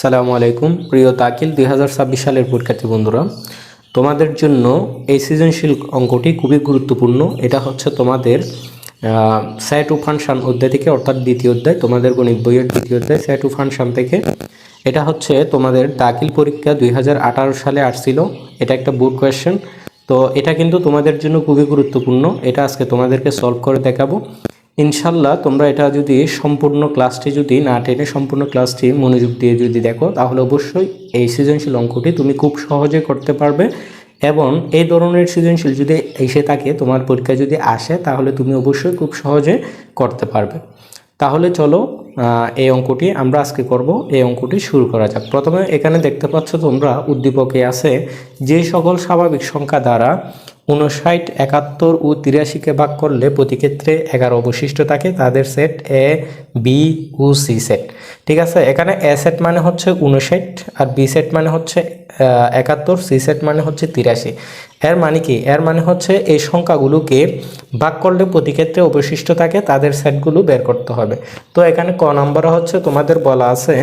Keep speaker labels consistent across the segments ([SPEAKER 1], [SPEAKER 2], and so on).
[SPEAKER 1] সালামু আলাইকুম, প্রিয় তাকিল, দুই হাজার ছাব্বিশ সালের পরীক্ষার্থী বন্ধুরা। তোমাদের জন্য এই সৃজনশীল অঙ্কটি খুবই গুরুত্বপূর্ণ। এটা হচ্ছে তোমাদের স্যাট ও ফাংশন অধ্যায় থেকে, অর্থাৎ দ্বিতীয় অধ্যায়, তোমাদের গণিত বইয়ের দ্বিতীয় অধ্যায় স্যাট ও ফাংশন থেকে। এটা হচ্ছে তোমাদের দাখিল পরীক্ষা দুই হাজার আঠারো সালে আসছিল। এটা একটা বোর্ড কোয়েশ্চেন তো এটা কিন্তু তোমাদের জন্য খুবই গুরুত্বপূর্ণ। এটা আজকে তোমাদেরকে সলভ করে দেখাবো। ইনশাল্লাহ তোমরা এটা যদি সম্পূর্ণ ক্লাসটি যদি না টেনে সম্পূর্ণ ক্লাসটি মনোযোগ দিয়ে যদি দেখো, তাহলে অবশ্যই এই সৃজনশীল অঙ্কটি তুমি খুব সহজে করতে পারবে এবং এই ধরনের সৃজনশীল যদি এসে থাকে, তোমার পরীক্ষা যদি আসে, তাহলে তুমি অবশ্যই খুব সহজে করতে পারবে। তাহলে চলো এই অঙ্কটি আমরা আজকে করব। এই অঙ্কটি শুরু করা যাক। প্রথমে এখানে দেখতে পাচ্ছ তোমরা উদ্দীপকে আছে যে সকল স্বাভাবিক সংখ্যা দ্বারা উনষাট একাত্তর ও তিরাশিকে ভাগ করলে প্রতি ক্ষেত্রে এগারো অবশিষ্ট থাকে, তাদের সেট এ বি ও সি সেট ঠিক আছে? এখানে এ সেট মানে হচ্ছে উনষাট আর বি সেট মানে হচ্ছে একাত্তর সি সেট মানে হচ্ছে তিরাশি। এর মানে কি? এর মানে হচ্ছে এই সংখ্যাগুলোকে ভাগ করলে প্রতি ক্ষেত্রে অবশিষ্ট থাকে, তাদের সেটগুলো বের করতে হবে। তো এখানে ক নম্বরে হচ্ছে তোমাদের বলা আছে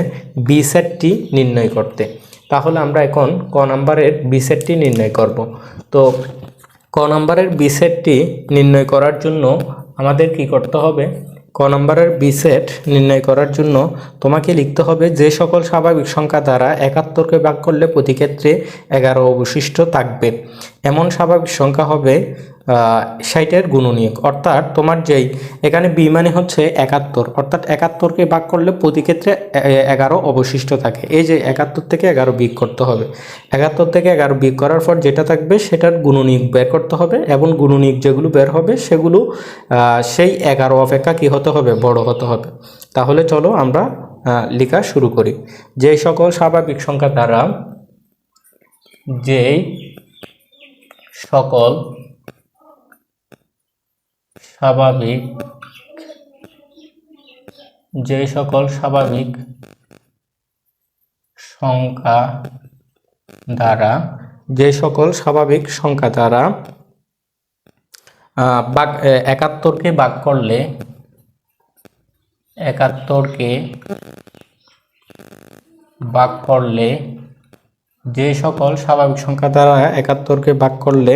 [SPEAKER 1] বি সেটটি নির্ণয় করতে। তাহলে আমরা এখন ক নম্বরের বি সেটটি নির্ণয় করব। তো ক নম্বরের বি সেটটি নির্ণয় করার জন্য আমাদের কি করতে হবে? ক নম্বরের বি সেট নির্ণয় করার জন্য তোমাকে লিখতে হবে যে সকল স্বাভাবিক সংখ্যা দ্বারা একাত্তরকে ভাগ করলে প্রতি ক্ষেত্রে এগারো অবশিষ্ট থাকবে। এমন স্বাভাবিক সংখ্যা হবে ষাটের গুণনীয়ক। অর্থাৎ তোমার যেই এখানে বি মানে হচ্ছে একাত্তর। অর্থাৎ একাত্তরকে ভাগ করলে প্রতি ক্ষেত্রে এগারো অবশিষ্ট থাকে। এই যে একাত্তর থেকে এগারো বিয়োগ করতে হবে। একাত্তর থেকে এগারো বিয়োগ করার পর যেটা থাকবে সেটার গুণনীয়ক বের করতে হবে এবং গুণনীয়ক যেগুলো বের হবে সেগুলো সেই এগারো অপেক্ষা কি হতে হবে? বড় হতে হবে। তাহলে চলো আমরা লেখা শুরু করি। যে সকল স্বাভাবিক সংখ্যা দ্বারা যেই সকল স্বাভাবিক। যে সকল স্বাভাবিক সংখ্যা দ্বারা, যে সকল স্বাভাবিক সংখ্যা দ্বারা বাক একাত্তরকে ভাগ করলে একাত্তরকে ভাগ করলে যে সকল স্বাভাবিক সংখ্যা দ্বারা একাত্তরকে ভাগ করলে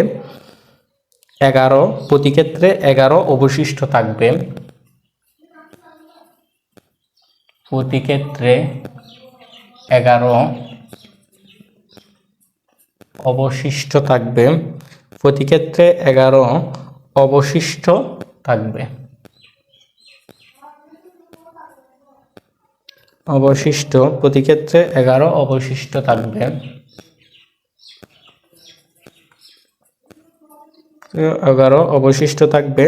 [SPEAKER 1] এগারো প্রতি ক্ষেত্রে এগারো অবশিষ্ট থাকবে। প্রতি ক্ষেত্রে এগারো অবশিষ্ট থাকবে। প্রতি ক্ষেত্রে এগারো অবশিষ্ট থাকবে। অবশিষ্ট প্রতি ক্ষেত্রে এগারো অবশিষ্ট থাকবে। এগারো অবশিষ্ট থাকবে।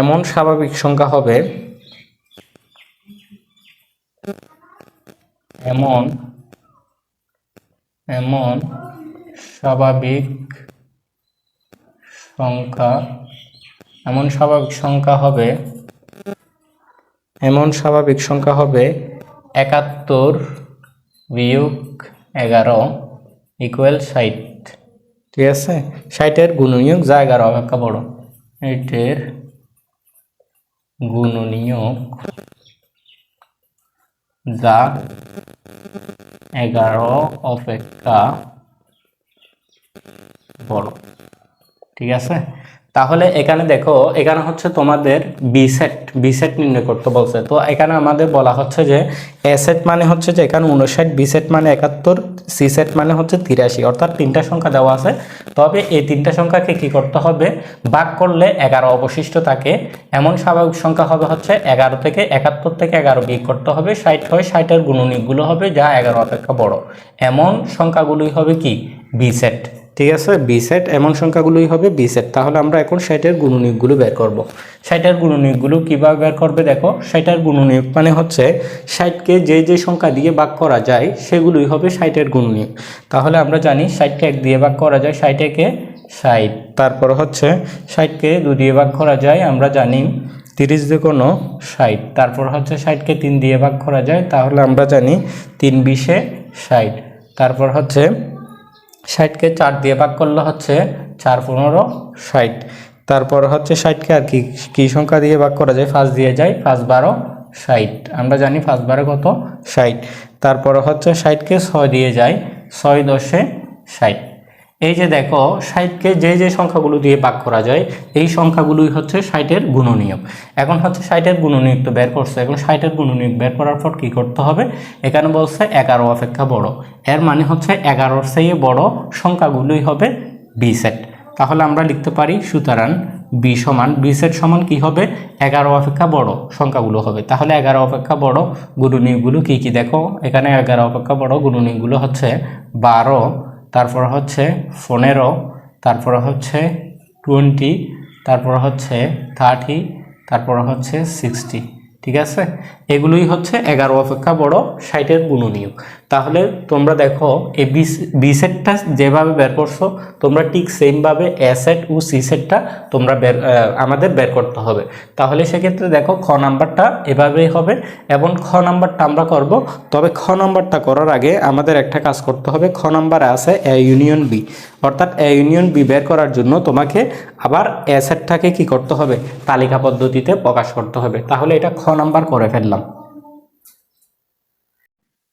[SPEAKER 1] এমন স্বাভাবিক সংখ্যা হবে, এমন এমন স্বাভাবিক সংখ্যা, এমন স্বাভাবিক সংখ্যা হবে, এমন স্বাভাবিক সংখ্যা হবে একাত্তর বিয়োগ এগারো ইকুয়াল ষাট। ঠিক আছে? ষাটের গুণনীয়ক জায়গার অপেক্ষা বড় এটের গুণনীয়ক যা এগারো অপেক্ষা বড় ঠিক আছে? তাহলে এখানে দেখো, এখানে হচ্ছে তোমাদের বি সেট বি সেট নির্ণয় করতে বলছে। তো এখানে আমাদের বলা হচ্ছে যে এ সেট মানে হচ্ছে যে এখানে উনষাট বি সেট মানে একাত্তর সি সেট মানে হচ্ছে তিরাশি, অর্থাৎ তিনটা সংখ্যা দেওয়া আছে। তবে এই তিনটা সংখ্যাকে কি করতে হবে? ভাগ করলে এগারো অবশিষ্ট থাকে। এমন স্বাভাবিক সংখ্যা হবে হচ্ছে এগারো থেকে একাত্তর থেকে এগারো বিয়োগ করতে হবে। ষাট হয় ষাটের গুণনীয়কগুলো হবে যা এগারো অপেক্ষা বড়। এমন সংখ্যাগুলোই হবে কি? বি সেট ঠিক আছে? বি সেট এমন সংখ্যাগুলোই হবে বি সেট তাহলে আমরা এখন ষাটের গুণনীয়কগুলো বের করব। ষাটের গুণনীয়কগুলো কীভাবে বের করবে দেখো? ষাটের গুণনীয়ক মানে হচ্ছে ষাটকে যে যে সংখ্যা দিয়ে ভাগ করা যায়, সেগুলোই হবে ষাটের গুণনীয়ক। তাহলে আমরা জানি ষাটকে এক দিয়ে ভাগ করা যায় ষাটেকে ষাট। তারপর হচ্ছে ষাটকে দু দিয়ে ভাগ করা যায়, আমরা জানি তিরিশ দিয়ে কোনো ষাট। তারপর হচ্ছে ষাটকে তিন দিয়ে ভাগ করা যায়, তাহলে আমরা জানি তিন বিশে ষাট। তারপর হচ্ছে ষাটকে চার দিয়ে ভাগ করলে হচ্ছে চার পনেরো ষাট। তারপর হচ্ছে ষাটকে আর কি, কী সংখ্যা দিয়ে ভাগ করা যায়? পাঁচ দিয়ে যায়, পাঁচ বারো ষাট। আমরা জানি ফার্স্টবারে কত? ষাট। তারপর হচ্ছে ষাটকে ছয় দিয়ে যায়, ছয় দশে ষাট। এই যে দেখো, ষাটকে যে যে সংখ্যাগুলো দিয়ে ভাগ করা যায়, এই সংখ্যাগুলোই হচ্ছে ষাটের গুণনীয়ক। এখন হচ্ছে ষাটের গুণনীয়ক তো বের করছে, এখন ষাটের গুণনীয়ক বের করার পর কী করতে হবে? এখানে বলছে এগারো অপেক্ষা বড়। এর মানে হচ্ছে এগারোর চেয়ে বড় সংখ্যাগুলোই হবে বি সেট তাহলে আমরা লিখতে পারি, সুতরাং বি সমান বি সেট সমান কী হবে? এগারো অপেক্ষা বড় সংখ্যাগুলো হবে। তাহলে এগারো অপেক্ষা বড় গুণনীয়কগুলো কী কী? দেখো, এখানে এগারো অপেক্ষা বড় গুণনীয়কগুলো হচ্ছে বারো তারপর হচ্ছে পনেরো, তারপর হচ্ছে টোয়েন্টি, তারপর হচ্ছে থার্টি, তারপর হচ্ছে সিক্সটি, ঠিক আছে? এগুলোই হচ্ছে এগারো অপেক্ষা বড় ষাটের গুণনীয়ক। তাহলে তোমরা দেখো, এই বি সেটটা যেভাবে বের করছ, তোমরা ঠিক সেমভাবে এ সেট ও সি সেটটা তোমরা বের আমাদের বের করতে হবে। তাহলে সেক্ষেত্রে দেখো, খ নাম্বারটা এভাবেই হবে এবং খ নাম্বারটা আমরা করব। তবে খ নাম্বারটা করার আগে আমাদের একটা কাজ করতে হবে। খ নাম্বারে আছে এ ইউনিয়ন বি অর্থাৎ এ ইউনিয়ন বি বের করার জন্য তোমাকে আবার এ সেটটাকে কি করতে হবে? তালিকা পদ্ধতিতে প্রকাশ করতে হবে। তাহলে এটা খ নাম্বার করে ফেললাম।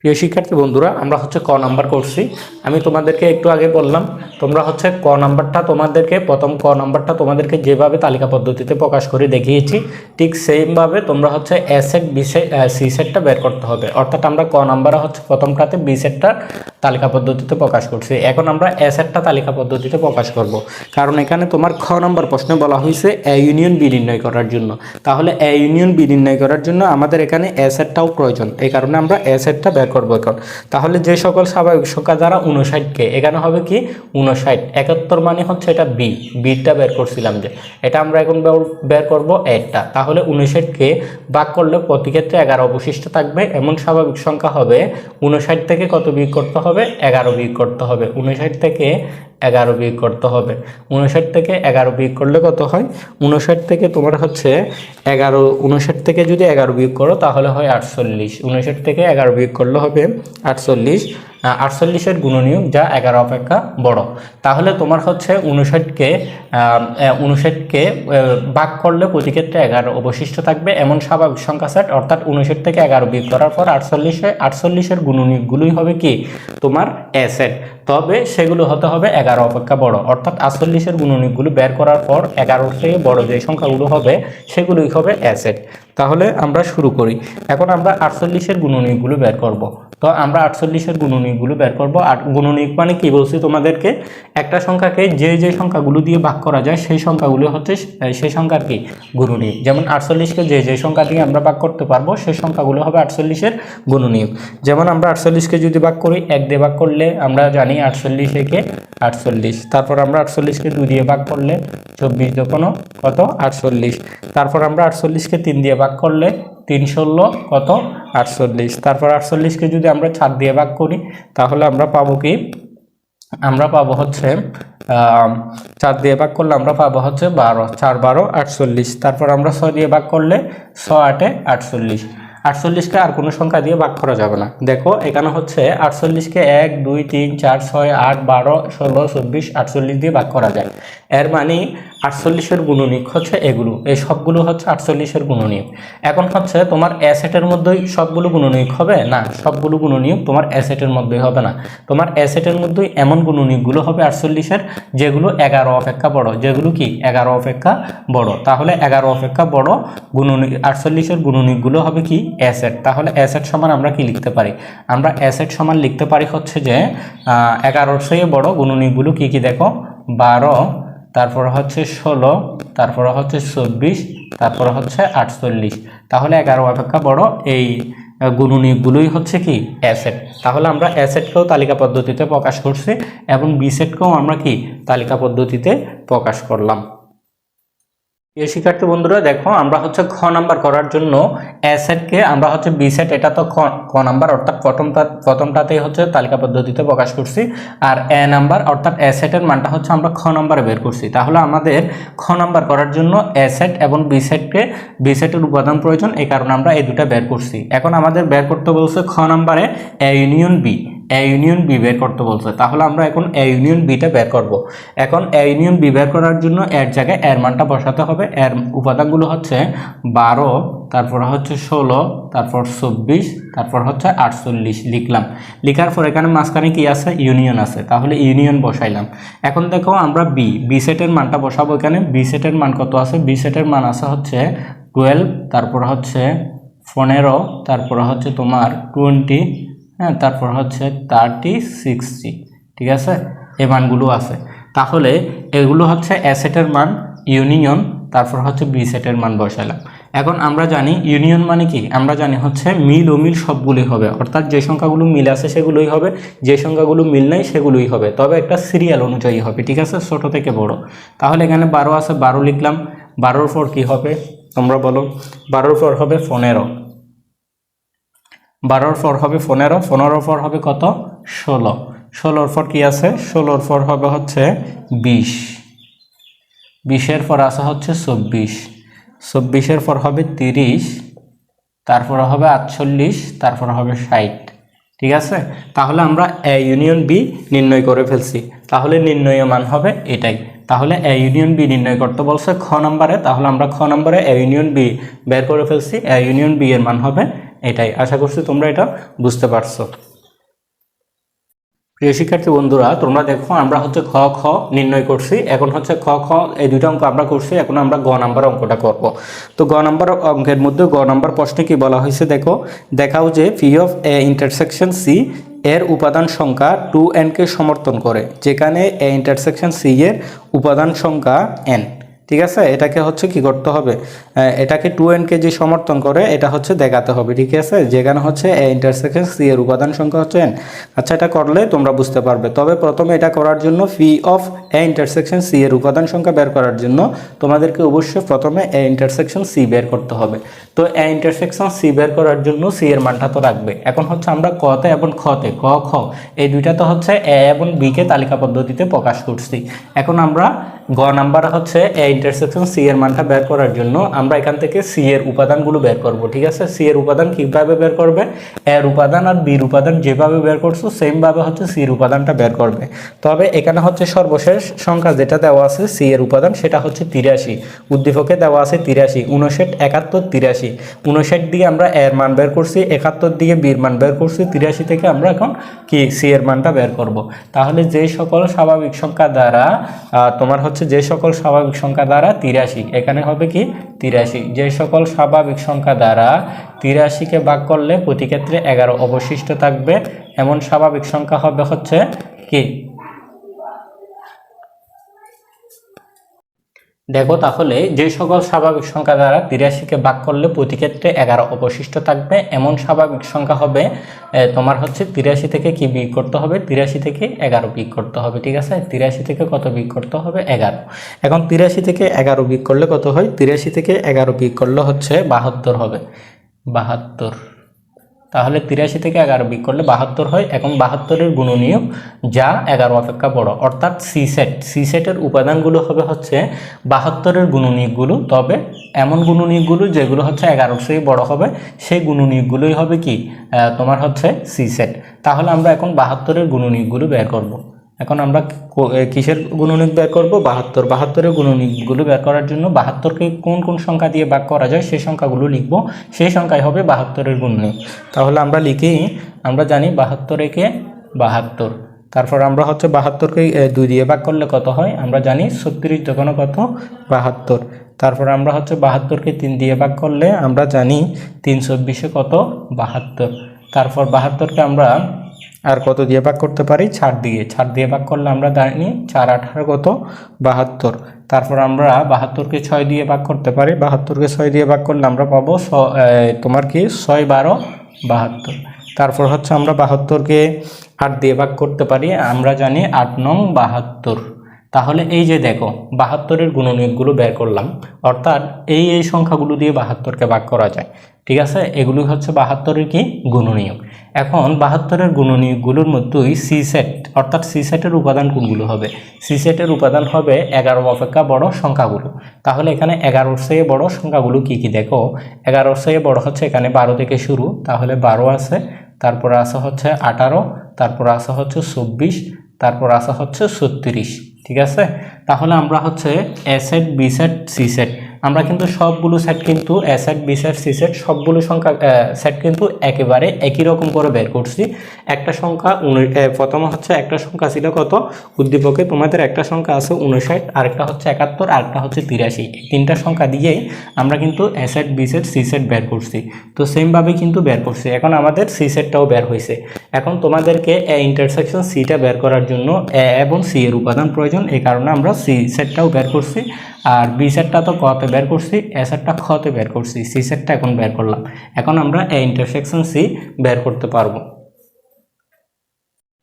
[SPEAKER 1] প্রিয় শিক্ষার্থী বন্ধুরা, আমরা হচ্ছে ক নাম্বার করছি। আমি তোমাদেরকে একটু আগে বললাম, তোমরা হচ্ছে ক নাম্বারটা তোমাদেরকে, প্রথম ক নাম্বারটা তোমাদেরকে যেভাবে তালিকা পদ্ধতিতে প্রকাশ করে দেখিয়েছি, ঠিক সেমভাবে তোমরা হচ্ছে A set B set C সেটটা বের করতে হবে। অর্থাৎ আমরা ক নাম্বারে হচ্ছে প্রথমটাতে বি সেটটা তালিকা পদ্ধতিতে প্রকাশ করছি। এখন আমরা এ সেটটা তালিকা পদ্ধতিতে প্রকাশ করব। কারণ এখানে তোমার খ নম্বর প্রশ্নে বলা হয়েছে এ ইউনিয়ন বি নির্ণয় করার জন্য। তাহলে এ ইউনিয়ন বি নির্ণয় করার জন্য আমাদের এখানে এ সেটটাও প্রয়োজন। এই কারণে আমরা এ সেটটা বের করব এখন। তাহলে যে সকল স্বাভাবিক সংখ্যা দ্বারা উনষাটকে এখানে হবে কি? উনষাট একাত্তর মানে হচ্ছে এটা বি বিটা বের করছিলাম যে। এটা আমরা এখন বের- করব একটা। তাহলে উনষাটকে ভাগ করলে প্রতি ক্ষেত্রে এগারো অবশিষ্ট থাকবে। এমন স্বাভাবিক সংখ্যা হবে উনষাট থেকে কত বিয়োগ করতে হবে? এগারো বিয়োগ করতে হবে। উনষাট থেকে এগারো বিয়োগ করতে হবে। উনষাট থেকে এগারো বিয়োগ করলে কত হয়? উনষাট থেকে তোমার হচ্ছে এগারো, উনষাট থেকে যদি এগারো বিয়োগ করো তাহলে হয় আটচল্লিশ। উনষাট থেকে এগারো বিয়োগ করলে হবে আটচল্লিশ। আটচল্লিশের গুণনীয়ক যা এগারো অপেক্ষা বড়। তাহলে তোমার হচ্ছে উনষাটকে উনষাটকে ভাগ করলে প্রতি ক্ষেত্রে এগারো অবশিষ্ট থাকবে। এমন স্বাভাবিক সংখ্যা সেট অর্থাৎ উনষাট থেকে এগারো বিয়োগ করার পর আটচল্লিশে, আটচল্লিশের গুণনীয়কগুলোই হবে কি? তোমার এ সেট তবে সেগুলো হতে হবে এগারো অপেক্ষা বড়। অর্থাৎ আটচল্লিশের গুণনীয়কগুলো বের করার পর এগারোর থেকে বড় যে সংখ্যাগুলো হবে, সেগুলোই হবে অ্যাসেট তাহলে আমরা শুরু করি। এখন আমরা আটচল্লিশের গুণনীয়কগুলো বের করব। তো আমরা আটচল্লিশের গুণনীয়কগুলো বের করব। আর গুণনীয়ক মানে কি বলছি তোমাদেরকে? একটা সংখ্যাকে যে যে সংখ্যাগুলো দিয়ে ভাগ করা যায়, সেই সংখ্যাগুলো হচ্ছে সেই সংখ্যার কি? গুণনীয়ক যেমন আটচল্লিশকে যে যে সংখ্যা দিয়ে আমরা ভাগ করতে পারব, সেই সংখ্যাগুলো হবে আটচল্লিশের গুণনীয়ক যেমন আমরা আটচল্লিশকে যদি ভাগ করি, এক দিয়ে ভাগ করলে আমরা জানি আটচল্লিশ একে আটচল্লিশ। তারপর আমরা আটচল্লিশকে দুই দিয়ে ভাগ করলে চব্বিশ দোকানো কত? আটচল্লিশ। তারপর আমরা আটচল্লিশকে তিন দিয়ে ভাগ করলে তিন ষোলো কত? আটচল্লিশ। তারপর আটচল্লিশকে যদি আমরা চার দিয়ে ভাগ করি, তাহলে আমরা পাবো কি? আমরা পাবো হচ্ছে চার দিয়ে ভাগ করলে আমরা পাবো হচ্ছে বারো, চার বারো, আটচল্লিশ। তারপর আমরা ছয় দিয়ে ভাগ করলে ছ আটে আটচল্লিশ। আটচল্লিশকে আর কোনো সংখ্যা দিয়ে ভাগ করা যাবে না। দেখো, এখানে হচ্ছে আটচল্লিশকে এক, দুই, তিন, চার, ছয়, আট, বারো, ষোলো, চব্বিশ, আটচল্লিশ দিয়ে ভাগ করা যায়। এর মানে আটচল্লিশের গুণনীয়ক হচ্ছে এগুলো। এই সবগুলো হচ্ছে আটচল্লিশের গুণনীয়ক। এখন হচ্ছে তোমার অ্যাসেটের মধ্যেই সবগুলো গুণনীয়ক হবে? না, সবগুলো গুণনীয়ক তোমার অ্যাসেটের মধ্যেই হবে না। তোমার অ্যাসেটের মধ্যেই এমন গুণনীয়কগুলো হবে আটচল্লিশের, যেগুলো এগারো অপেক্ষা বড়। যেগুলো কি? এগারো অপেক্ষা বড়। তাহলে এগারো অপেক্ষা বড় গুণনী আটচল্লিশের গুণনীয়কগুলো হবে কি? অ্যাসেট তাহলে অ্যাসেট সমান আমরা কি লিখতে পারি? আমরা অ্যাসেট সমান লিখতে পারি হচ্ছে যে এগারোর চেয়ে বড় গুণনীয়কগুলো কি কি দেখো? বারো তারপর হচ্ছে ষোলো তারপর হচ্ছে চব্বিশ তারপর হচ্ছে আটচল্লিশ। তাহলে এগারো অপেক্ষা বড় এই আহ, গুণনীয়কগুলোই হচ্ছে কি? অ্যাসেট তাহলে আমরা অ্যাসেটকেও তালিকা পদ্ধতিতে প্রকাশ করছি এবং বিসেটকেও আমরা কি? তালিকা পদ্ধতিতে প্রকাশ করলাম। প্রিয় শিক্ষার্থী বন্ধুরা, দেখো, আমরা হচ্ছে খ নাম্বার করার জন্য অ্যাসেটকে আমরা হচ্ছে বি সেট এটা তো খ ক নাম্বার, অর্থাৎ প্রথমটা প্রথমটাতেই হচ্ছে তালিকা পদ্ধতিতে প্রকাশ করছি। আর এ নাম্বার, অর্থাৎ অ্যাসেটের মানটা হচ্ছে আমরা খ নাম্বারে বের করছি। তাহলে আমাদের খ নাম্বার করার জন্য অ্যাসেট এবং বি সেটকে বি সেটের উপাদান প্রয়োজন, এই কারণে আমরা এই দুটা বের করছি। এখন আমাদের বের করতে বলছে খ নাম্বারে A union B A union B বের করতে বলছে। তাহলে আমরা এখন এ ইউনিয়ন বিটা বের করব। এখন এ ইউনিয়ন বি বের করার জন্য এর জায়গায় এর মানটা বসাতে হবে। এর উপাদানগুলো হচ্ছে বারো, তারপর হচ্ছে ষোলো, তারপর চব্বিশ, তারপর হচ্ছে আটচল্লিশ লিখলাম। লিখার পর এখানে মাঝখানে কি আছে? ইউনিয়ন আছে। তাহলে ইউনিয়ন বসাইলাম। এখন দেখো আমরা বি বি সেটের মানটা বসাবো এখানে। বি সেটের মান কত আছে? বি সেটের মান আছে হচ্ছে টুয়েলভ তারপর হচ্ছে পনেরো, তারপর হচ্ছে তোমার টোয়েন্টি হ্যাঁ তারপর হচ্ছে থার্টি সিক্সটি ঠিক আছে? এই মানগুলো আছে। তাহলে এগুলো হচ্ছে অ্যাসেটের মান ইউনিয়ন তারপর হচ্ছে বি সেটের মান বসালাম এখন আমরা জানি ইউনিয়ন মানে কি? আমরা জানি হচ্ছে মিল ও মিল সবগুলোই হবে। অর্থাৎ যে সংখ্যাগুলো মিল আছে সেগুলোই হবে, যে সংখ্যাগুলো মিল নাই সেগুলোই হবে। তবে একটা সিরিয়াল অনুযায়ী হবে, ঠিক আছে? ছোট থেকে বড়। তাহলে এখানে বারো আছে, বারো লিখলাম। বারোর পর কি হবে? তোমরা বলো। বারোর পর হবে পনেরো। বারোর পর হবে পনেরো, পনেরোর পর হবে কত? ষোলো। ষোলোর পর কি আছে? ষোলোর পর হবে হচ্ছে বিশ। বিশের পর আছে হচ্ছে চব্বিশ। চব্বিশের পর হবে তিরিশ। তারপর হবে আটচল্লিশ, তারপর হবে ষাট। ঠিক আছে? তাহলে আমরা এ ইউনিয়ন বি নির্ণয় করে ফেলছি। তাহলে নির্ণয় মান হবে এটাই। তাহলে এ ইউনিয়ন বি নির্ণয় করতে বলছে খ নম্বরে। তাহলে আমরা খ নম্বরে এ ইউনিয়ন বি বের করে ফেলছি। এ ইউনিয়ন বি এর মান হবে এটাই। আশা করছি তোমরা এটা বুঝতে পারছ। প্রিয় শিক্ষার্থী বন্ধুরা, তোমরা দেখো আমরা হচ্ছে খ খ নির্ণয় করছি। এখন হচ্ছে খ খ এই দুটো অঙ্ক আমরা করছি। এখন আমরা গ নাম্বার অঙ্কটা করব। তো গ নাম্বার অঙ্কের মধ্যে গ নাম্বার প্রশ্নে কি বলা হয়েছে দেখো, দেখাও যে phi of A intersection C এর উপাদান সংখ্যা টু এনকে সমর্থন করে, যেখানে এ ইন্টারসেকশন সি এর উপাদান সংখ্যা এন ঠিক আছে? এটাকে হচ্ছে কি করতে হবে? এটাকে টু এনকে যে সমর্থন করে, এটা হচ্ছে দেখাতে হবে, ঠিক আছে? যেখানে হচ্ছে এ ইন্টারসেকশন সি এর উপাদান সংখ্যা হচ্ছে এন আচ্ছা এটা করলে তোমরা বুঝতে পারবে। তবে প্রথমে এটা করার জন্য phi of A intersection C এর উপাদান সংখ্যা বের করার জন্য তোমাদেরকে অবশ্যই প্রথমে এ ইন্টারসেকশন সি বের করতে হবে। তো এ ইন্টারসেকশন সি বের করার জন্য সি এর মানটা তো রাখবে। এখন হচ্ছে আমরা কতে এবং খতে ক খ এই দুইটা তো হচ্ছে এ এবং বি কে তালিকা পদ্ধতিতে প্রকাশ করছি। এখন আমরা গ নাম্বার হচ্ছে এ ইন্টারসেকশন সি এর মানটা বের করার জন্য আমরা এখান থেকে সি এর উপাদানগুলো বের করব, ঠিক আছে? সি এর উপাদান কীভাবে বের করবে? এর উপাদান আর বির উপাদান যেভাবে বের করছ সেম ভাবে হচ্ছে সি এর উপাদানটা বের করবে। তবে এখানে হচ্ছে সর্বশেষ সংখ্যা যেটা দেওয়া আছে সি এর উপাদান, সেটা হচ্ছে তিরাশি। উদ্দীপকে দেওয়া আছে তিরাশি উনষাট একাত্তর, তিরাশি। উনষাট দিয়ে আমরা এর মান বের করছি, একাত্তর দিয়ে বির মান বের করছি, তিরাশি থেকে আমরা এখন কি সি এর মানটা বের করব। তাহলে যে সকল স্বাভাবিক সংখ্যা দ্বারা তোমার হচ্ছে যে সকল স্বাভাবিক সংখ্যা দ্বারা তিরাশি। এখানে হবে কি? তিরাশি। যে সকল স্বাভাবিক সংখ্যা দ্বারা তিরাশিকে ভাগ করলে প্রতি ক্ষেত্রে এগারো অবশিষ্ট থাকবে। এমন স্বাভাবিক সংখ্যা হবে হচ্ছে কি? দেখো তাহলে, যে সকল স্বাভাবিক সংখ্যা দ্বারা তিরাশিকে ভাগ করলে প্রতি ক্ষেত্রে এগারো অবশিষ্ট থাকবে। এমন স্বাভাবিক সংখ্যা হবে তোমার হচ্ছে তিরাশি থেকে কি বিয়োগ করতে হবে? তিরাশি থেকে এগারো বিয়োগ করতে হবে, ঠিক আছে? তিরাশি থেকে কত বিয়োগ করতে হবে? এগারো। এখন তিরাশি থেকে এগারো বিয়োগ করলে কত হয়? তিরাশি থেকে এগারো বিয়োগ করলে হচ্ছে বাহাত্তর হবে। বাহাত্তর তাহলে তিরাশি থেকে এগারো বিক করলে বাহাত্তর হয় এখন বাহাত্তরের গুণনীয় যা এগারো অপেক্ষা বড়। অর্থাৎ সি সেট সি সেটের উপাদানগুলো হবে হচ্ছে বাহাত্তরের গুণনীয়কগুলো। তবে এমন গুণনীয়কগুলো যেগুলো হচ্ছে এগারোর সেই বড় হবে, সেই গুণনীয়কগুলোই হবে কি? তোমার হচ্ছে সি সেট তাহলে আমরা এখন বাহাত্তরের গুণনীয়কগুলো বের করব। এখন আমরা কিসের গুণনীয়ক বের করব? বাহাত্তর। বাহাত্তরের গুণনীয়কগুলো বের করার জন্য বাহাত্তরকে কোন কোন সংখ্যা দিয়ে ভাগ করা যায় সেই সংখ্যাগুলো লিখব। সেই সংখ্যায় হবে বাহাত্তরের গুণনীয়ক তাহলে আমরা লিখি, আমরা জানি বাহাত্তর একে বাহাত্তর। তারপর আমরা হচ্ছে বাহাত্তরকে দুই দিয়ে ভাগ করলে কত হয়? আমরা জানি ছত্রিশ যখন কত? বাহাত্তর। তারপর আমরা হচ্ছে বাহাত্তরকে তিন দিয়ে ভাগ করলে আমরা জানি তিন চব্বিশে কত? বাহাত্তর। তারপর বাহাত্তরকে আমরা আর কত দিয়ে ভাগ করতে পারি? ছাড় দিয়ে। ছাড় দিয়ে ভাগ করলে আমরা জানি চার আঠারো কত? বাহাত্তর। তারপর আমরা বাহাত্তরকে ছয় দিয়ে ভাগ করতে পারি। বাহাত্তরকে ছয় দিয়ে ভাগ করলে আমরা পাবো তোমার কি? ছয় বারো বাহাত্তর। তারপর হচ্ছে আমরা বাহাত্তরকে আট দিয়ে ভাগ করতে পারি। আমরা জানি আট নং বাহাত্তর। তাহলে এই যে দেখো, বাহাত্তরের গুণনীয়কগুলো বের করলাম, অর্থাৎ এই এই সংখ্যাগুলো দিয়ে বাহাত্তরকে ভাগ করা যায়। ঠিক আছে? এগুলি হচ্ছে বাহাত্তরের কি? গুণনীয়ক। এখন বাহাত্তরের গুণনীয়কগুলোর মধ্যেই সি সেট অর্থাৎ সি সেটের উপাদান কোনগুলো হবে? সি সেটের উপাদান হবে এগারো অপেক্ষা বড় সংখ্যাগুলো। তাহলে এখানে এগারোর চেয়ে বড় সংখ্যাগুলো কি কি? দেখো, এগারোর চেয়ে বড় হচ্ছে এখানে বারো থেকে শুরু, তাহলে বারো আছে, তারপর আসা হচ্ছে আঠারো, তারপর আসা হচ্ছে চব্বিশ, তারপর আসা হচ্ছে ছত্রিশ। ঠিক আছে? তাহলে আমরা হচ্ছে A set B set C set আমরা কিন্তু সবগুলো সেট কিন্তু A set B set C set সবগুলো সংখ্যা সেট কিন্তু একেবারে একই রকম করে বের করছি। একটা সংখ্যা প্রথমে হচ্ছে একটা সংখ্যা ছিল কত? উদ্দীপকে তোমাদের একটা সংখ্যা আছে উনষাট, আরেকটা হচ্ছে একাত্তর, আরেকটা হচ্ছে তিরাশি। তিনটা সংখ্যা দিয়েই আমরা কিন্তু A set B set C set বের করছি। তো সেমভাবে কিন্তু বের করছি। এখন আমাদের সি সেটটাও বের হয়েছে। এখন তোমাদেরকে এ ইন্টারসেকশন সিটা বের করার জন্য এ এবং সি এর উপাদান প্রয়োজন। এই কারণে আমরা সি সেটটাও বের করছি। আর বি সেটটা তো কতে বের করছি এ সেটটা খতে বের করছি সি সেটটা এখন বের করলাম। এখন আমরা এ ইন্টারসেকশন সি বের করতে পারব।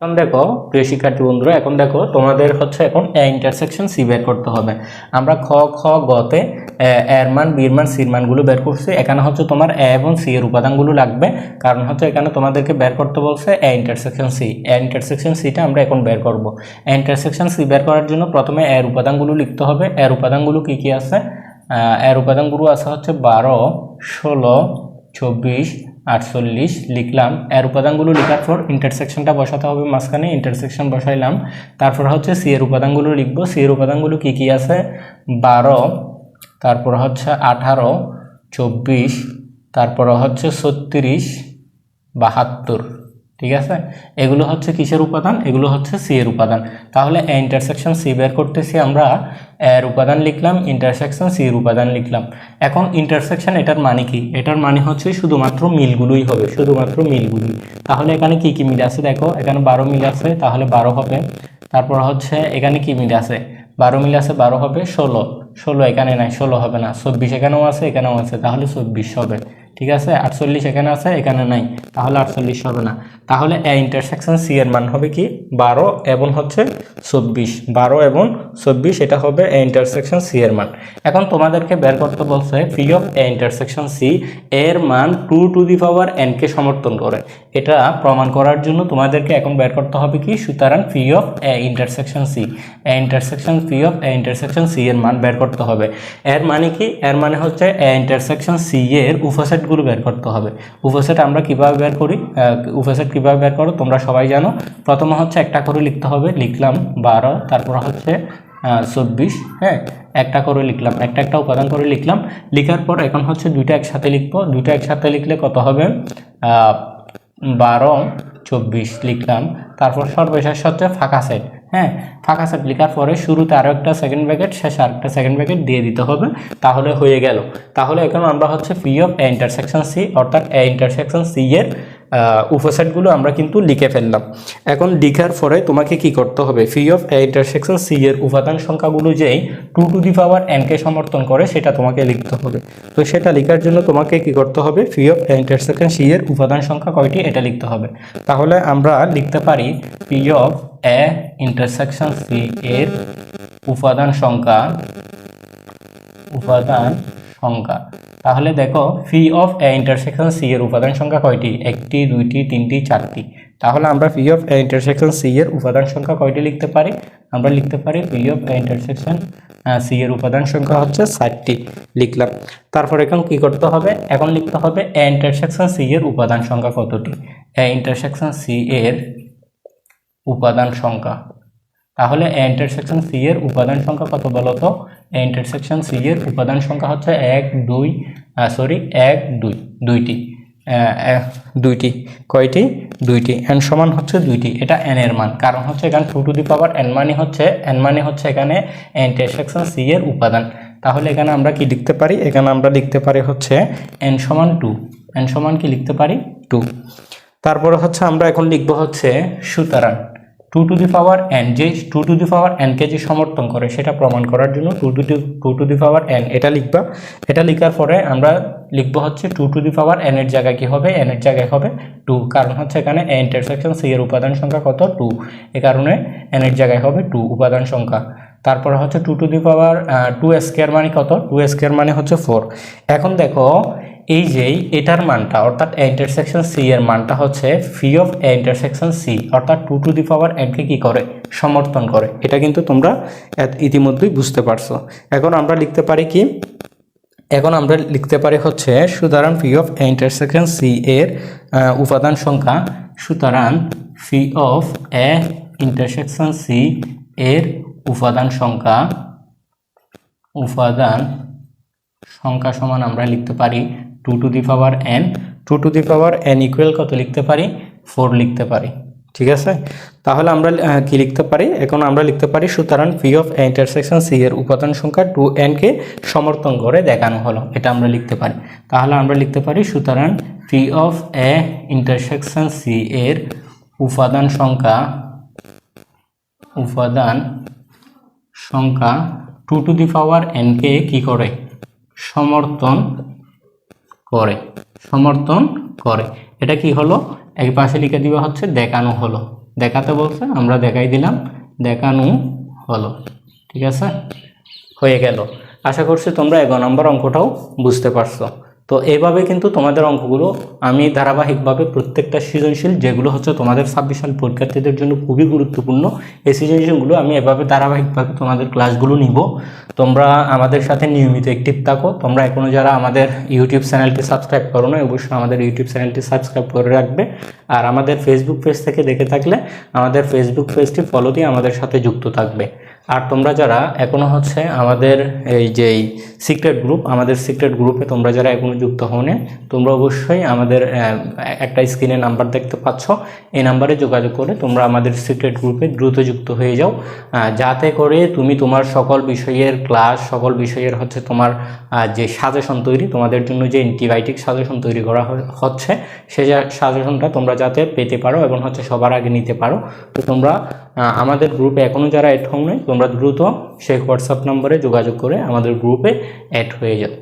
[SPEAKER 1] এখন দেখো, প্রিয় শিক্ষার্থী বন্ধুরা, এখন দেখো তোমাদের হচ্ছে এখন এ ইন্টারসেকশন সি বের করতে হবে। আমরা খ খ গতে এর মান বির মান সির মানগুলো বের করছি। এখানে হচ্ছে তোমার এ এবং সি এর উপাদানগুলো লাগবে। কারণ হচ্ছে এখানে তোমাদেরকে বের করতে বলছে A intersection C A intersection সিটা আমরা এখন বের করব। এ ইন্টারসেকশন সি বের করার জন্য প্রথমে এর উপাদানগুলো লিখতে হবে। এর উপাদানগুলো কি কি আছে? এর উপাদানগুলো আছে হচ্ছে বারো, ষোলো, চব্বিশ আটচল্লিশ লিখলাম। এর উপাদানগুলো লেখার পর ইন্টারসেকশনটা বসাতে হবে মাঝখানে ইন্টারসেকশন বসাইলাম। তারপর হচ্ছে সি এর উপাদানগুলো লিখব। সি এর উপাদানগুলো কী কী আছে? বারো, তারপর হচ্ছে আঠারো, চব্বিশ, তারপর হচ্ছে ছত্রিশ, বাহাত্তর। ঠিক আছে? এগুলো হচ্ছে কিসের উপাদান? এগুলো হচ্ছে সি এর উপাদান। তাহলে এ ইন্টারসেকশন সি বের করতেছি আমরা। এর উপাদান লিখলাম ইন্টারসেকশন সি এর উপাদান লিখলাম। এখন ইন্টারসেকশন এটার মানে কি? এটার মানে হচ্ছে শুধুমাত্র মিলগুলোই হবে, শুধুমাত্র মিলগুলোই। তাহলে এখানে কি কি মিল আছে দেখো? এখানে বারো মিল আছে, তাহলে বারো হবে। তারপর হচ্ছে এখানে কি মিল আছে? বারো মিল আছে, বারো হবে, ষোলো। ষোলো এখানে নাই, ষোলো হবে না। চব্বিশ এখানেও আছে এখানেও আছে। তাহলে চব্বিশ হবে। ঠিক আছে? আটচল্লিশ এখানে আছে, এখানে নাই। তাহলে আটচল্লিশ হবে না। তাহলে এ ইন্টারসেকশন সি এর মান হবে কি? বারো এবং হচ্ছে চব্বিশ। বারো এবং চব্বিশ, এটা হবে এ ইন্টারসেকশন সি এর মান। এখন তোমাদেরকে বের করতে বলছে phi of A intersection C এর মান two to the power N কে সমর্থন করে। এটা প্রমাণ করার জন্য তোমাদেরকে এখন বের করতে হবে কি? সুতরাং phi of A intersection C A intersection phi of A intersection C এর মান বের করতে হবে। এর মানে কি? এর মানে হচ্ছে এ ইন্টারসেকশন সি এর উপসেটগুলো বের করতে হবে। উপসেট আমরা কীভাবে বের করি? উপসেট কীভাবে বের করো? তোমরা সবাই জানো। প্রথমে হচ্ছে একটা করে লিখতে হবে। লিখলাম বারো, তারপর হচ্ছে চব্বিশ হ্যাঁ? একটা করে লিখলাম। একটা একটা উপাদান করে লিখলাম। লিখার পর এখন হচ্ছে দুইটা একসাথে লিখব। দুইটা একসাথে লিখলে কত হবে? বারো, চব্বিশ লিখলাম। তারপর সর্বশেষ হচ্ছে ফাঁকা সেট। হ্যাঁ ফাঁকা সাপ লেখার পরে শুরুতে আরও একটা সেকেন্ড ব্র্যাকেট শেষে আরেকটা সেকেন্ড ব্র্যাকেট দিয়ে দিতে হবে, তাহলে হয়ে গেল। তাহলে এখন আমরা হচ্ছে P of A intersection C অর্থাৎ এ ইন্টারসেকশন সি এর উপসেটগুলো আমরা কিন্তু লিখে ফেললাম। এখন লিখার পরে তোমাকে কি করতে হবে? Phi of A intersection C এর উপাদান সংখ্যাগুলো যেই টু টু দি পাওয়ার এনকে সমর্থন করে, সেটা তোমাকে লিখতে হবে। তো সেটা লেখার জন্য তোমাকে কি করতে হবে? Phi of A intersection C এর উপাদান সংখ্যা কয়টি? এটা লিখতে হবে। তাহলে আমরা লিখতে পারি phi of A intersection C এর উপাদান সংখ্যা উপাদান সংখ্যা। তাহলে দেখো phi of A intersection C এর উপাদান সংখ্যা কয়টি? একটি, দুইটি, তিনটি, চারটি। তাহলে আমরা phi of A intersection C এর উপাদান সংখ্যা কয়টি লিখতে পারি? আমরা লিখতে পারি phi of A intersection C এর উপাদান সংখ্যা হচ্ছে ষাটটি লিখলাম। তারপর এখন কি করতে হবে? এখন লিখতে হবে এ ইন্টারসেকশন সি এর উপাদান সংখ্যা কতটি? এ ইন্টারসেকশন সি এর উপাদান সংখ্যা তাহলে এ ইন্টারসেকশন সি এর উপাদান সংখ্যা কত বলো তো এ ইন্টারসেকশন সি এর উপাদান সংখ্যা হচ্ছে এক, দুই সরি এক, দুই, দুইটি। দুইটি। কয়টি? দুইটি। এন সমান হচ্ছে দুইটি। এটা এন এর মান। কারণ হচ্ছে এখানে two to the power N মানে হচ্ছে এন মানে হচ্ছে এখানে ইন্টারসেকশন সি এর উপাদান। তাহলে এখানে আমরা কি লিখতে পারি? এখানে আমরা লিখতে পারি হচ্ছে এন সমান টু এন সমান কি লিখতে পারি? টু তারপরে হচ্ছে আমরা এখন লিখব হচ্ছে সুতরাং। Two to the power N যে টু টু দি পাওয়ার এনকে যে সমর্থন করে সেটা প্রমাণ করার জন্য two to two to the power N এটা লিখবা। এটা লিখার পরে আমরা লিখব হচ্ছে two to the power N এর জায়গায় কি হবে? এন এর জায়গায় হবে টু কারণ হচ্ছে এখানে এ ইন্টারসেকশন সি এর উপাদান সংখ্যা কত? টু এ কারণে এন এর জায়গায় হবে টু উপাদান সংখ্যা। তারপরে হচ্ছে two to the power two square মানে কত? টু স্কোয়ার মানে হচ্ছে ফোর এখন দেখো এই যে এটার মানটা, অর্থাৎ ইন্টারসেকশন সি এর মানটা হচ্ছে phi of A intersection C অর্থাৎ টু টু দি পাওয়ার এনকে কি করে? সমর্থন করে। এটা কিন্তু তোমরা ইতিমধ্যেই বুঝতে পারছ। এখন আমরা লিখতে পারি কি? এখন আমরা লিখতে পারি হচ্ছে, সুতরাং phi of A intersection C এর উপাদান সংখ্যা, সুতরাং phi of A intersection C এর উপাদান সংখ্যা উপাদান সংখ্যা সমান আমরা লিখতে পারি two to the power N two to the power N equal কত লিখতে পারি? ফোর লিখতে পারি। ঠিক আছে? তাহলে আমরা কি লিখতে পারি? এখন আমরা লিখতে পারি, সুতরাং পি অফ ইন্টারসেকশন সি এর উপাদান সংখ্যা টু এনকে সমর্থন করে দেখানো হলো। এটা আমরা লিখতে পারি। তাহলে আমরা লিখতে পারি, সুতরাং P of A intersection C এর উপাদান সংখ্যা উপাদান সংখ্যা টু টু দি পাওয়ার এনকে কি করে? সমর্থন করে, সমর্থন করে। এটা কি হলো? এক পাশে লিখে দিবা হচ্ছে দেখানো হলো। দেখাতে বলছে, আমরা দেখাই দিলাম, দেখানো হলো। ঠিক আছে? হয়ে গেল। আশা করছি তোমরা এগারো নম্বর অঙ্কটাও বুঝতে পারছ। তো এইভাবে কিন্তু তোমাদের অঙ্কগুলো আমি ধারাবাহিকভাবে প্রত্যেকটা সৃজনশীল, যেগুলো হচ্ছে তোমাদের সাল পরীক্ষার্থীদের জন্য খুবই গুরুত্বপূর্ণ, এই সৃজনশীলগুলো আমি এভাবে ধারাবাহিকভাবে তোমাদের ক্লাসগুলো নিব। তোমরা আমাদের সাথে নিয়মিত অ্যাক্টিভ থাকো। তোমরা এখনও যারা আমাদের ইউটিউব চ্যানেলটি সাবস্ক্রাইব করো না অবশ্যই আমাদের ইউটিউব চ্যানেলটি সাবস্ক্রাইব করে রাখবে। আর আমাদের ফেসবুক পেজ থেকে দেখে থাকলে আমাদের ফেসবুক পেজটি ফলো দিয়ে আমাদের সাথে যুক্ত থাকবে। আর তোমরা যারা এখনও হচ্ছে আমাদের এই যে সিক্রেট গ্রুপ আমাদের সিক্রেট গ্রুপে তোমরা যারা এখনও যুক্ত হওনি, তোমরা অবশ্যই আমাদের একটা স্ক্রিনে নাম্বার দেখতে পাচ্ছ। এই নাম্বারে যোগাযোগ করে তোমরা আমাদের সিক্রেট গ্রুপে দ্রুত যুক্ত হয়ে যাও। যাতে করে তুমি তোমার সকল বিষয়ের ক্লাস সকল বিষয়ের হচ্ছে তোমার যে সাজেশন তৈরি, তোমাদের জন্য যে অ্যান্টিবায়োটিক সাজেশন তৈরি করা হচ্ছে সেই সাজেশনটা তোমরা যাতে পেতে পারো এবং হচ্ছে সবার আগে নিতে পারো। তো তোমরা আমাদের গ্রুপে এখনও যারা অ্যাড হও নাই তোমরা দ্রুত সেই হোয়াটসঅ্যাপ নম্বরে যোগাযোগ করে আমাদের গ্রুপে অ্যাড হয়ে যাও।